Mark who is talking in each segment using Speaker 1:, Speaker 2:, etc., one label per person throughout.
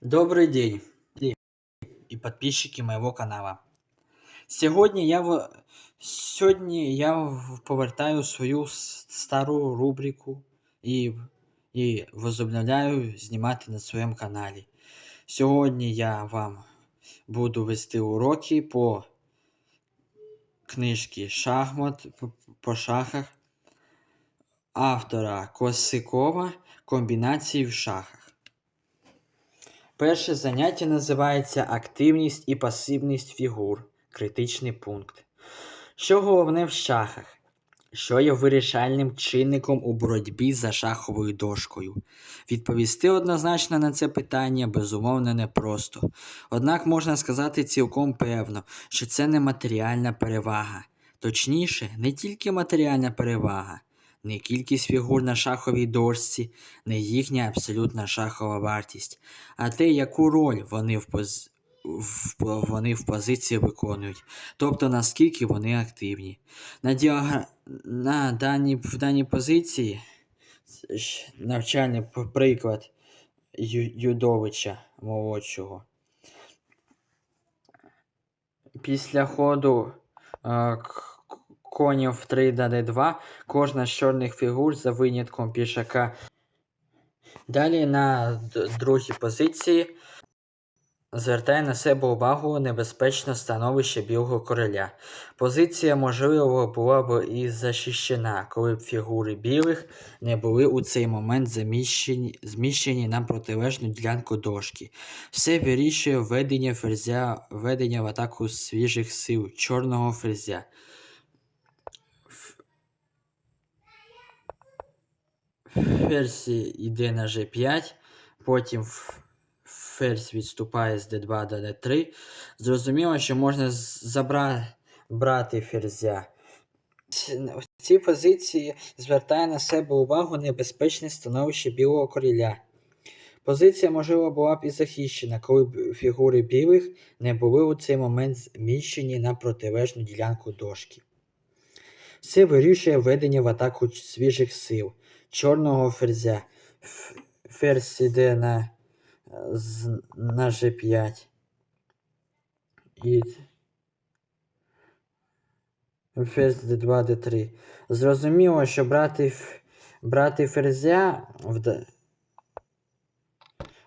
Speaker 1: Добрый день и подписчики моего канала. Сьогодні я. Сьогодні я повертаю свою стару рубрику і, і возобновляю знімати на своєму каналі. Сьогодні я вам буду вести уроки по книжці Шахмат по шахах автора Косикова Комбінації в шахах. Перше заняття називається Активність і пасивність фігур. Критичний пункт. Що головне в шахах? Що є вирішальним чинником у боротьбі за шаховою дошкою? Відповісти однозначно на це питання безумовно непросто. Однак можна сказати цілком певно, що це не матеріальна перевага. Точніше, не тільки матеріальна перевага, не кількість фігур на шаховій дошці, не їхня абсолютна шахова вартість, а те, яку роль вони в, поз... в... вони в позиції виконують, тобто наскільки вони активні. На, діагра... на даній... в даній позиції навчальний приклад Ю... Юдовича молодшого. Після ходу е, конів 3 на d2 кожна з чорних фігур за винятком пішака Далі на другій позиції звертає на себе увагу небезпечне становище білого короля. Позиція, можливо, була б і захищена, коли б фігури білих не були у цей момент заміщені, зміщені на протилежну ділянку дошки. Все вирішує введення ферзя, введення в атаку свіжих сил чорного ферзя. Ферзь йде на G5, потім ферзь відступає з D2 до D3. Зрозуміло, що можна забрати ферзя. В цій позиції звертає на себе увагу небезпечне становище білого короля. Позиція, можливо, була б і захищена, коли б фігури білих не були у цей момент зміщені на протилежну ділянку дошки. Це вирішує введення в атаку свіжих сил чорного ферзя. Ферзь іде на, на G5. І ферзь D2, D3. Зрозуміло, що брати, брати ферзя в,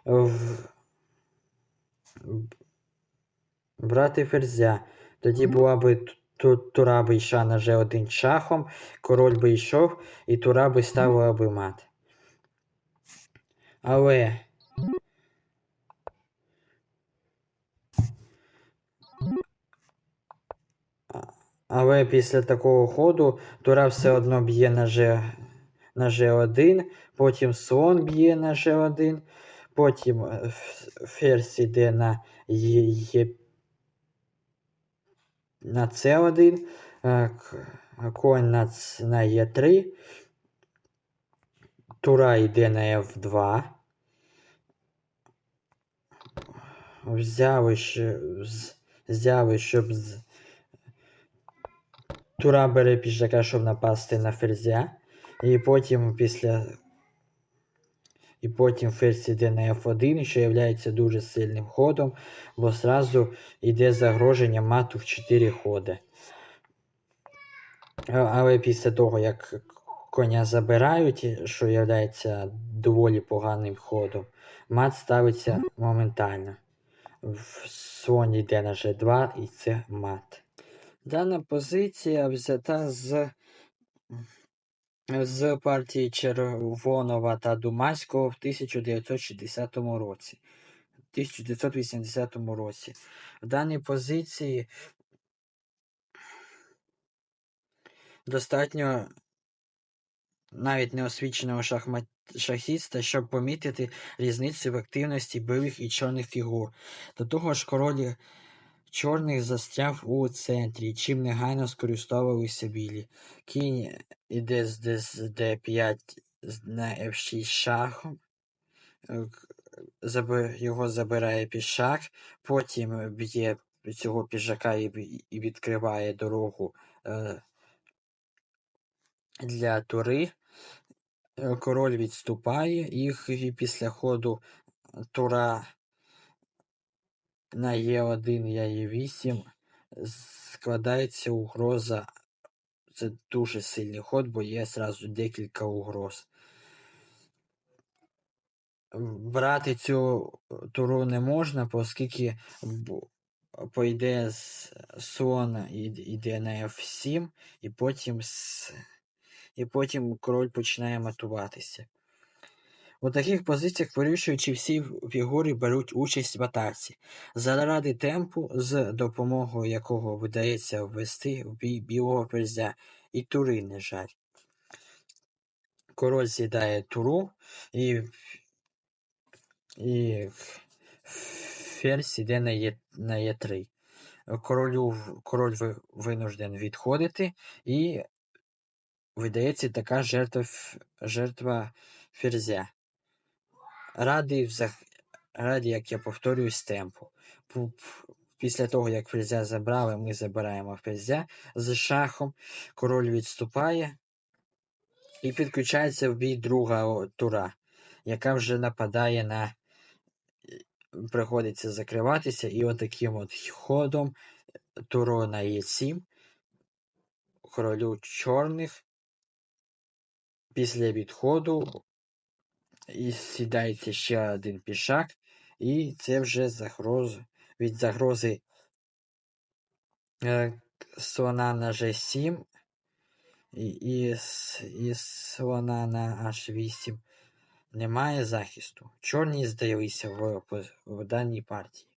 Speaker 1: в, брати ферзя. Тоді була би тура би йшла на G1 шахом, король би йшов, і тура би ставила би мат. Але. Але після такого ходу тура все одно б'є на, G, на G1, потім слон б'є на G1, потім е, ферзь іде на Е, Е, на С1, е, конь на, на Е3, тура йде на F2. Взяли, ще, з- щоб з... Тура бере пішака, щоб напасти на ферзя. І потім після. І потім ферзь іде на F1, що є дуже сильним ходом, бо зразу йде загроження мату в 4 ходи. Але після того, як коня забирають, що є доволі поганим ходом, мат ставиться моментально. В слон йде на G2 і це мат. Дана позиція взята з, з партії Червонова та Думанського в 1960 році. 1980 році. В даній позиції достатньо навіть неосвіченого шахмат... шахіста, щоб помітити різницю в активності білих і чорних фігур. До того ж, король чорних застряв у центрі, чим негайно скористовувалися білі. Кінь іде з Д- з D5 на F6 шахом. Е, Його забирає пішак, потім б'є цього пішака і, відкриває дорогу е, для тури. Король відступає, і х- і після ходу тура на Е1 і Е8 складається угроза. Це дуже сильний ход, бо є зразу декілька угроз. Брати цю туру не можна, оскільки б- по ідеї з слон ід- іде на F7, і потім, і потім король починає матуватися. У таких позиціях вирішуючи всі фігури беруть участь в атаці, заради темпу, з допомогою якого вдається ввести в бій білого ферзя і тури, на жаль. Король з'їдає туру і, і ферзь іде на, Е, на Е3. Королю, король винужден відходити, і видається така жертва, жертва ферзя. Ради, взаг... ради, як я повторюю, темпу. Після того, як ферзя забрали, ми забираємо ферзя з шахом, король відступає і підключається в бій друга тура, яка вже нападає на. Приходиться закриватися, і отаким от ходом туру на Е7, королю чорних, після відходу і сідається ще один пішак, і це вже загроз, від загрози е, слона на G7 і, і, і слона на H8 немає захисту. Чорні здалися в, в даній партії.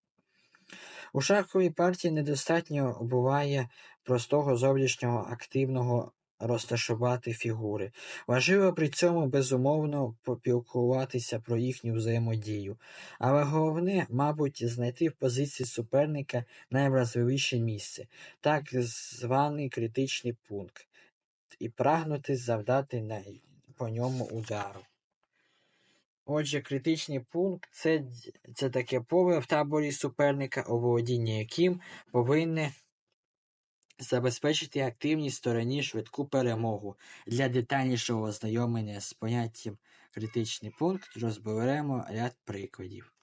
Speaker 1: У шаховій партії недостатньо буває простого зовнішнього активного розташувати фігури. Важливо при цьому безумовно попілкуватися про їхню взаємодію. Але головне, мабуть, знайти в позиції суперника найвразливіше місце, так званий критичний пункт, і прагнути завдати на, по ньому удару. Отже, критичний пункт це, це таке поле в таборі суперника, оволодіння яким повинне забезпечити активній стороні швидку перемогу. Для детальнішого ознайомлення з поняттям критичний пункт розберемо ряд прикладів.